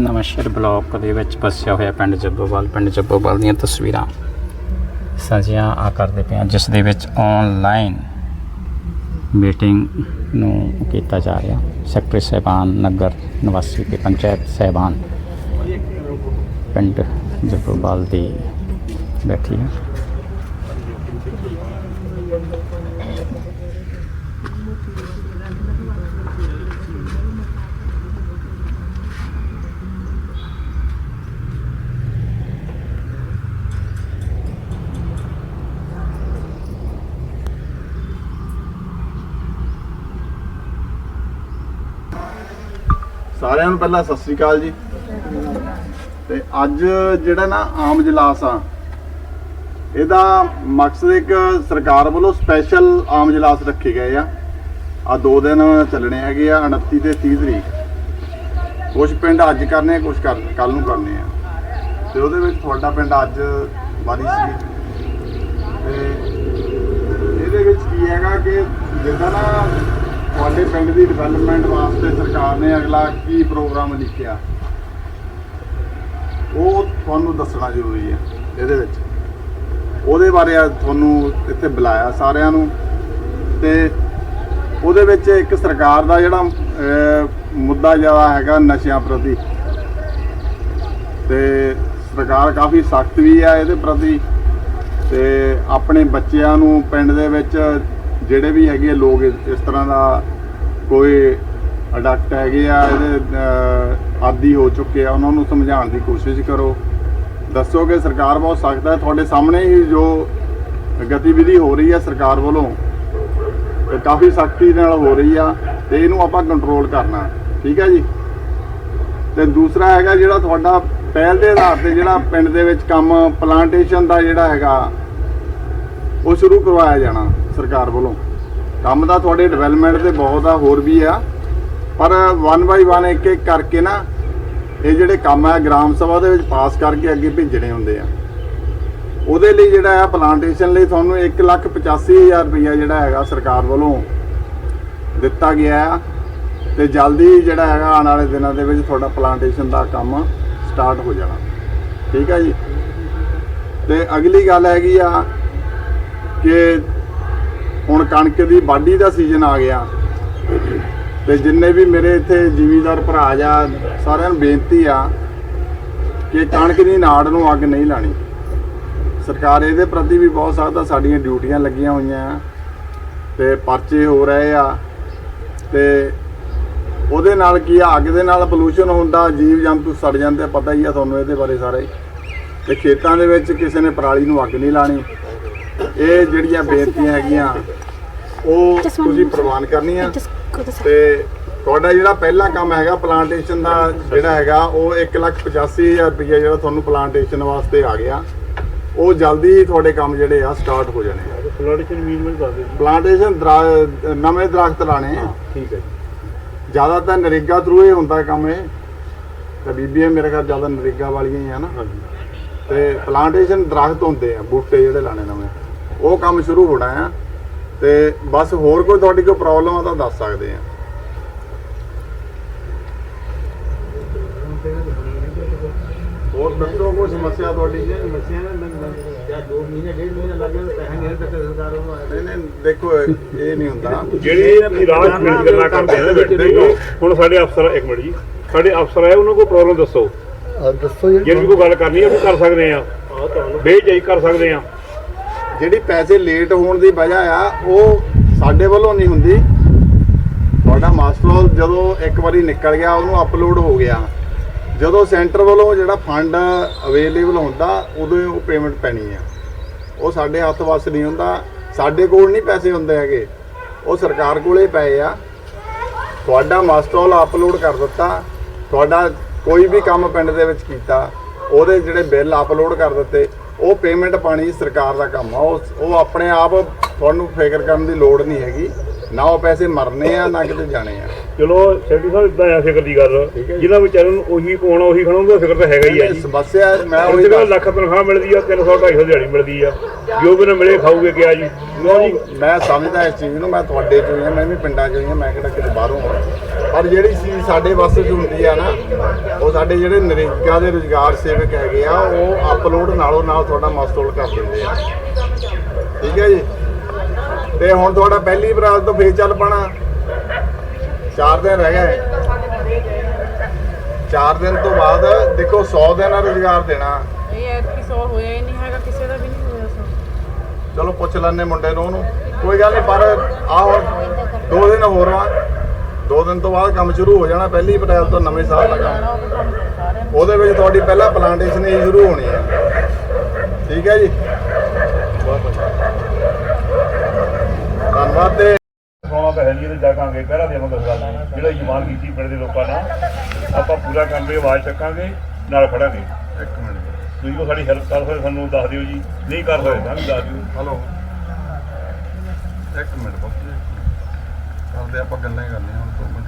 Nawanshahr block ਦੇ ਵਿੱਚ ਵਸਿਆ ਹੋਇਆ ਪਿੰਡ ਜੱਬੋਵਾਲ ਪਿੰਡ ਜੱਬੋਵਾਲ ਦੀਆਂ ਤਸਵੀਰਾਂ। ਸਾਂਝੀਆਂ ਆ ਕਰਦੇ ਪਏ ਜਿਸ ਦੇ ਵਿੱਚ ਆਨਲਾਈਨ ਮੀਟਿੰਗ ਨੂੰ ਕੀਤਾ ਜਾ ਰਿਹਾ। ਸੈਕਟਰੀ ਸਾਹਿਬਾਨ, ਨਗਰ ਨਿਵਾਸੀ ਤੇ ਪੰਚਾਇਤ ਸਾਹਿਬਾਨ ਪਿੰਡ ਜੱਬੋਵਾਲ ਦੀ ਬੈਠੀ ਹੈ। ਸਾਰਿਆਂ ਨੂੰ ਪਹਿਲਾਂ ਸਤਿ ਸ੍ਰੀ ਅਕਾਲ ਜੀ। ਤੇ ਅੱਜ ਜਿਹੜਾ ਨਾ ਆਮ ਜਲਾਸ ਆ, ਇਹਦਾ ਮਕਸਦ ਇੱਕ ਸਰਕਾਰ ਵੱਲੋਂ ਸਪੈਸ਼ਲ ਆਮ ਜਲਾਸ ਰੱਖੇ ਗਏ ਆ। ਆ ਦੋ ਦਿਨ ਚੱਲਣੇ ਹੈਗੇ ਆ 29 ਤੇ 30 ਤਰੀਕ। ਕੁਝ ਪਿੰਡ ਅੱਜ ਕਰਨੇ ਆ ਕੁਝ ਕੱਲ ਨੂੰ ਕਰਨੇ ਆ। ਤੇ ਉਹਦੇ ਵਿੱਚ ਤੁਹਾਡਾ ਪਿੰਡ ਅੱਜ ਵਾਰੀ ਸੀ। ਤੇ ਇਹਦੇ ਵਿੱਚ ਕੀ ਹੈਗਾ ਕਿ ਜਿੱਦਾਂ ਨਾ ਤੁਹਾਡੇ ਪਿੰਡ ਦੀ ਡਿਵੈਲਪਮੈਂਟ ਵਾਸਤੇ ਸਰਕਾਰ ਨੇ ਅਗਲਾ ਕੀ ਪ੍ਰੋਗਰਾਮ ਲਿਖਿਆ? ਉਹ ਤੁਹਾਨੂੰ ਦੱਸਣਾ ਜ਼ਰੂਰੀ ਹੈ ਇਹਦੇ ਵਿੱਚ। ਉਹਦੇ ਬਾਰੇ ਅੱਜ ਤੁਹਾਨੂੰ ਇੱਥੇ ਬੁਲਾਇਆ ਸਾਰਿਆਂ ਨੂੰ ਤੇ ਉਹਦੇ ਵਿੱਚ ਇੱਕ ਸਰਕਾਰ ਦਾ ਜਿਹੜਾ ਮੁੱਦਾ ਜ਼ਿਆਦਾ ਹੈਗਾ ਨਸ਼ਿਆਂ ਪ੍ਰਤੀ ਤੇ ਸਰਕਾਰ ਕਾਫੀ ਸਖਤ ਵੀ ਹੈ ਇਹਦੇ ਪ੍ਰਤੀ ਤੇ ਆਪਣੇ ਬੱਚਿਆਂ ਨੂੰ ਪਿੰਡ ਦੇ ਵਿੱਚ ਜਿਹੜੇ ਵੀ ਹੈਗੇ ਆ ਲੋਕ ਇਸ ਤਰ੍ਹਾਂ ਦਾ ਕੋਈ ਅਡਕਟ ਹੈਗੇ ਆ, ਇਹਦੇ ਆਦੀ ਹੋ ਚੁੱਕੇ ਆ, ਉਹਨਾਂ ਨੂੰ ਸਮਝਾਉਣ ਦੀ ਕੋਸ਼ਿਸ਼ ਕਰੋ। ਦੱਸੋ ਕਿ ਸਰਕਾਰ ਬਹੁਤ ਸਖਤ ਹੈ, ਤੁਹਾਡੇ ਸਾਹਮਣੇ ਹੀ ਜੋ ਗਤੀਵਿਧੀ ਹੋ ਰਹੀ ਹੈ ਸਰਕਾਰ ਵੱਲੋਂ, ਇਹ ਕਾਫੀ ਸਖਤੀ ਨਾਲ ਹੋ ਰਹੀ ਆ ਤੇ ਇਹਨੂੰ ਆਪਾਂ ਕੰਟਰੋਲ ਕਰਨਾ, ਠੀਕ ਹੈ ਜੀ? ਤੇ ਦੂਸਰਾ ਹੈਗਾ ਜਿਹੜਾ ਤੁਹਾਡਾ ਪਹਿਲ ਦੇ ਆਧਾਰ ਤੇ ਜਿਹੜਾ ਪਿੰਡ ਦੇ ਵਿੱਚ ਕੰਮ ਪਲਾਂਟੇਸ਼ਨ ਦਾ ਜਿਹੜਾ ਹੈਗਾ, ਉਹ ਸ਼ੁਰੂ ਕਰਵਾਇਆ ਜਾਣਾ। ਸਰਕਾਰ ਵੱਲੋਂ। ਕੰਮ ਦਾ ਤੁਹਾਡੇ ਡਿਵੈਲਪਮੈਂਟ ਤੇ ਬਹੁਤ ਆ, ਹੋਰ ਵੀ ਆ। ਪਰ ਵਨ ਬਾਈ ਵਨ ਇੱਕ ਇੱਕ ਕਰਕੇ ਨਾ, ਇਹ ਜਿਹੜੇ ਕੰਮ ਆ, ਗ੍ਰਾਮ ਸਭਾ ਦੇ ਵਿੱਚ ਪਾਸ ਕਰਕੇ ਅੱਗੇ ਭੇਜਣੇ ਹੁੰਦੇ ਆ। ਉਹਦੇ ਲਈ ਜਿਹੜਾ ਆ ਪਲਾਂਟੇਸ਼ਨ ਲਈ ਤੁਹਾਨੂੰ 185000 ਰੁਪਇਆ ਜਿਹੜਾ ਹੈਗਾ ਸਰਕਾਰ ਵੱਲੋਂ ਦਿੱਤਾ ਗਿਆ ਆ। ਤੇ ਜਲਦੀ ਜਿਹੜਾ ਹੈਗਾ, ਆਉਣ ਵਾਲੇ ਦਿਨਾਂ ਦੇ ਵਿੱਚ ਤੁਹਾਡਾ ਪਲਾਂਟੇਸ਼ਨ ਦਾ ਕੰਮ ਸਟਾਰਟ ਹੋ ਜਾਣਾ। ਠੀਕ ਹੈ ਜੀ? ਤੇ ਅਗਲੀ ਗੱਲ ਹੈਗੀ ਆ ਕਿ ਹੁਣ ਕਣਕ ਦੀ ਵਾਢੀ ਦਾ ਸੀਜ਼ਨ ਆ ਗਿਆ। ਤੇ ਜਿੰਨੇ ਵੀ ਮੇਰੇ ਇੱਥੇ ਜ਼ਿਮੀਦਾਰ ਭਰਾ ਜਾਂ ਸਾਰਿਆਂ ਨੂੰ ਬੇਨਤੀ ਆ ਕਿ ਕਣਕ ਦੀ ਨਾੜ ਨੂੰ ਅੱਗ ਨਹੀਂ ਲਾਣੀ। ਸਰਕਾਰ ਇਹਦੇ ਪ੍ਰਤੀ ਵੀ ਬਹੁਤ ਸਖਤ ਸਾਡੀਆਂ ਡਿਊਟੀਆਂ ਲੱਗੀਆਂ ਹੋਈਆਂ ਆ ਤੇ ਪਰਚੇ ਹੋ ਰਹੇ ਆ ਤੇ ਉਹਦੇ ਨਾਲ ਕੀ ਆ ਅੱਗ ਦੇ ਨਾਲ ਪੋਲੂਸ਼ਨ ਹੁੰਦਾ ਜੀਵ ਜੰਤੂ ਸੜ ਜਾਂਦੇ ਆ, ਪਤਾ ਹੀ ਆ ਤੁਹਾਨੂੰ ਇਹਦੇ ਬਾਰੇ ਸਾਰੇ। ਤੇ ਖੇਤਾਂ ਦੇ ਵਿੱਚ ਕਿਸੇ ਨੇ ਪਰਾਲੀ ਨੂੰ ਅੱਗ ਨਹੀਂ ਲਾਣੀ। ਇਹ ਜਿਹੜੀਆਂ ਬੇਨਤੀਆਂ ਹੈਗੀਆਂ ਉਹ ਤੁਸੀਂ ਪ੍ਰਵਾਨ ਕਰਨੀਆਂ। ਤੇ ਤੁਹਾਡਾ ਜਿਹੜਾ ਪਹਿਲਾ ਕੰਮ ਹੈਗਾ ਪਲਾਂਟੇਸ਼ਨ ਦਾ ਜਿਹੜਾ ਹੈਗਾ ਉਹ 185000 ਰੁਪਏ ਜਿਹੜਾ ਤੁਹਾਨੂੰ ਪਲਾਂਟੇਸ਼ਨ ਵਾਸਤੇ ਆ ਗਿਆ। ਉਹ ਜਲਦੀ ਹੀ ਤੁਹਾਡੇ ਕੰਮ ਜਿਹੜੇ ਆ ਸਟਾਰਟ ਹੋ ਜਾਣੇ ਆ। ਪਲਾਂਟੇਸ਼ਨ ਮੀਨ ਵਿੱਚ ਦੱਸ ਦਿਓ ਪਲਾਂਟੇਸ਼ਨ ਦਰਾ- ਨਵੇਂ ਦਰਖਤ ਲਾਣੇ ਆ। ਠੀਕ ਹੈ ਜ਼ਿਆਦਾਤਰ ਨਰੇਗਾ ਥਰੂ ਹੀ ਹੁੰਦਾ ਕੰਮ ਇਹ। ਤੇ ਬੀਬੀਐ ਮੇਰੇ ਖਿਆਲ ਜ਼ਿਆਦਾ ਨਰੇਗਾ ਵਾਲੀਆਂ ਹੀ ਆ ਨਾ। ਤੇ ਪਲਾਂਟੇਸ਼ਨ ਦਰਖਤ ਹੁੰਦੇ ਆ ਬੂਟੇ ਜਿਹੜੇ ਲਾਣੇ ਨਵੇਂ। ਉਹ ਕੰਮ ਸ਼ੁਰੂ ਹੋਣਾ ਆ ਤੇ ਬਸ ਹੋਰ ਕੋਈ ਤੁਹਾਡੀ ਕੋਈ ਪ੍ਰੋਬਲਮ ਆ ਤਾਂ ਦੱਸ ਸਕਦੇ ਆ। ਹੋਰ ਦੱਸੋ ਕੋਈ ਸਮੱਸਿਆ ਤੁਹਾਡੀ? ਸਮੱਸਿਆ ਨਾ ਮੈਂ ਜਾਂ 2 ਮਹੀਨੇ ਡੇਢ ਮਹੀਨਾ ਲੱਗ ਗਿਆ ਪੈਸੇ ਨਹੀਂ ਤੱਕ ਸਰਕਾਰ ਨੂੰ ਨਹੀਂ ਨਹੀਂ ਦੇਖੋ ਇਹ ਨਹੀਂ ਹੁੰਦਾ। ਜਿਹੜੀ ਅਸੀਂ ਰਾਜ ਮਿਲ ਗੱਲਾਂ ਕਰਦੇ ਆ ਨਾ ਬੈਠੇ ਹੁਣ ਸਾਡੇ ਅਫਸਰ ਇੱਕ ਮਿੰਟ ਜੀ ਸਾਡੇ ਅਫਸਰ ਆਏ ਉਹਨਾਂ ਕੋਲ ਪ੍ਰੋਬਲਮ ਦੱਸੋ। ਦੱਸੋ ਜੇ। ਵੀ ਕੋਈ ਗੱਲ ਕਰਨੀ ਹੈ ਉਹ ਕਰ ਸਕਦੇ ਆ। ਬੇਚਾਈ ਕਰ ਸਕਦੇ ਆ। ਜਿਹੜੀ ਪੈਸੇ ਲੇਟ ਹੋਣ ਦੀ ਵਜ੍ਹਾ ਆ, ਉਹ ਸਾਡੇ ਵੱਲੋਂ ਨਹੀਂ ਹੁੰਦੀ। ਤੁਹਾਡਾ ਮਾਸਟਰ ਜਦੋਂ ਇੱਕ ਵਾਰੀ ਨਿਕਲ ਗਿਆ, ਉਹਨੂੰ ਅਪਲੋਡ ਹੋ ਗਿਆ। ਜਦੋਂ ਸੈਂਟਰ ਵੱਲੋਂ ਜਿਹੜਾ ਫੰਡ ਅਵੇਲੇਬਲ ਹੁੰਦਾ, ਉਦੋਂ ਉਹ ਪੇਮੈਂਟ ਪੈਣੀ ਆ। ਉਹ ਸਾਡੇ ਹੱਥ ਵੱਸ ਨਹੀਂ ਹੁੰਦਾ। ਸਾਡੇ ਕੋਲ ਨਹੀਂ ਪੈਸੇ ਹੁੰਦੇ ਹੈਗੇ। ਉਹ ਸਰਕਾਰ ਕੋਲੇ ਪਏ ਆ। ਤੁਹਾਡਾ ਮਾਸਟਰ ਅਪਲੋਡ ਕਰ ਦਿੱਤਾ। ਤੁਹਾਡਾ ਕੋਈ ਵੀ ਕੰਮ ਪਿੰਡ ਦੇ ਵਿੱਚ ਕੀਤਾ, ਉਹਦੇ ਜਿਹੜੇ ਬਿੱਲ ਅਪਲੋਡ ਕਰ ਦਿੱਤੇ ਉਹ ਪੇਮੈਂਟ ਪਾਣੀ ਸਰਕਾਰ ਦਾ ਕੰਮ ਆ ਉਹ ਉਹ ਆਪਣੇ ਆਪ ਤੁਹਾਨੂੰ ਫਿਕਰ ਕਰਨ ਦੀ ਲੋੜ ਨਹੀਂ ਹੈਗੀ। ਨਾ ਉਹ ਪੈਸੇ ਮਰਨੇ ਆ ਨਾ ਕਿਤੇ ਜਾਣੇ ਆ। ਚਲੋ ਸੈਕਟਰੀ ਸਾਹਿਬ ਇਦਾਂ ਆ ਫਿਕਰ ਦੀ ਗੱਲ। ਜਿਹਨਾਂ ਵਿਚਾਰਿਆਂ ਨੂੰ ਉਹੀ ਪਾਉਣਾ ਉਹੀ ਖਾਣਾ ਫਿਕਰ ਤਾਂ ਹੈਗਾ ਹੀ ਆ ਜੀ। ਸਮੱਸਿਆ ਮੈਂ ਉਹੀ ਜਿਹੜਾ ਲੱਖ ਤਨਖਾਹ ਮਿਲਦੀ ਆ 300 250 ਦਿਹਾੜੀ ਮਿਲਦੀ ਆ। ਜੋ ਵੀ ਨਾ ਮਿਲੇ ਖਾਊਗੇ ਕਿਆ ਜੀ? ਮੈਂ ਸਮਝਦਾ ਇਸ ਚੀਜ਼ ਨੂੰ ਮੈਂ ਤੁਹਾਡੇ ਚੋਂ ਹੀ ਮੈਂ ਵੀ ਪਿੰਡਾਂ ਚੋਂ ਹੀ ਮੈਂ ਕਿਹੜਾ ਕਿਤੇ ਬਾਹਰੋਂ ਹਾਂ ਪਰ ਜਿਹੜੀ ਚੀਜ਼ ਸਾਡੇ ਵਾਸਤੇ ਹੁੰਦੀ ਆ ਨਾ ਉਹ ਸਾਡੇ ਜਿਹੜੇ ਨਰੇਗਾ ਦੇ ਰੁਜ਼ਗਾਰ ਸੇਵਕ ਹੈਗੇ ਆ ਉਹ ਅਪਲੋਡ ਨਾਲੋਂ ਨਾਲ ਤੁਹਾਡਾ ਮਸਟੋਲ ਕਰ ਦਿੰਦੇ ਆ। ਠੀਕ ਹੈ ਜੀ? ਤੇ ਹੁਣ ਤੁਹਾਡਾ ਪਹਿਲੀ ਬਰਾਤ ਤੋਂ ਫੇਰ ਚੱਲ ਪਣਾ। ਚਾਰ ਦਿਨ ਰਹਿ ਗਏ। ਚਾਰ ਦਿਨ ਤੋਂ ਬਾਅਦ ਦੇਖੋ 100 ਦਿਨ ਦਾ ਰੁਜ਼ਗਾਰ ਦੇਣਾ। ਇਹ ਐਤਕੀ ਸੌ ਹੋਇਆ ਹੀ ਨਹੀਂ ਹੈਗਾ ਕਿਸੇ ਦਾ ਵੀ ਨਹੀਂ ਹੋਇਆ ਸੌ। ਚਲੋ ਪੁੱਛ ਲੈਣੇ ਮੁੰਡੇ ਨੂੰ ਉਹਨੂੰ। ਕੋਈ ਗੱਲ ਨਹੀਂ ਪਰ ਆ ਹੁਣ ਦੋ ਦਿਨ ਹੋਰ ਆ ਦੋ ਦਿਨ ਤੋਂ ਬਾਅਦ ਕੰਮ ਸ਼ੁਰੂ ਹੋ ਜਾਣਾ ਪਹਿਲੀ ਅਪ੍ਰੈਲ ਤੋਂ ਨਵੇਂ ਸਾਲ ਦਾ ਕੰਮ ਤਾਂ ਉਹਦੇ ਵਿੱਚ ਤੁਹਾਡੀ ਪਹਿਲਾਂ ਪਲਾਂਟੇਸ਼ਨ ਹੀ ਸ਼ੁਰੂ ਹੋਣੀ ਹੈ। ਠੀਕ ਹੈ ਜੀ? ਧੰਨਵਾਦ ਤੇ ਸੋਨਾ ਤਾਂ ਹੈ ਨਹੀਂ ਇਹਦੇ ਜਾਗਾਂਗੇ ਪਹਿਰਾ ਦੇਵਾਂਗੇ ਗੱਲ ਜਿਹੜਾ ਇਮਾਨ ਕੀਤੀ ਪਿੰਡ ਦੇ ਲੋਕਾਂ ਨਾਲ ਆਪਾਂ ਪੂਰਾ ਕੰਮ ਦੀ ਆਵਾਜ਼ ਚੱਕਾਂਗੇ ਨਾਲ ਖੜਾਂਗੇ। ਇੱਕ ਮਿੰਟ ਤੁਸੀਂ ਕੋ ਸਾਡੀ ਹੈਲਪ ਕਰ ਸਕਦੇ ਸਾਨੂੰ ਦੱਸ ਦਿਓ ਜੀ। ਨਹੀਂ ਕਰ ਸਕਦੇ ਤਾਂ ਵੀ ਦੱਸ ਦਿਓ। ਹਲੋ। ਇੱਕ ਮਿੰਟ ਬੱਚੇ ਕਰਦੇ ਆਪਾਂ ਗੱਲਾਂ ਹੀ ਕਰਨੀਆਂ ਹੁਣ ਦੋ ਮਿੰਟ।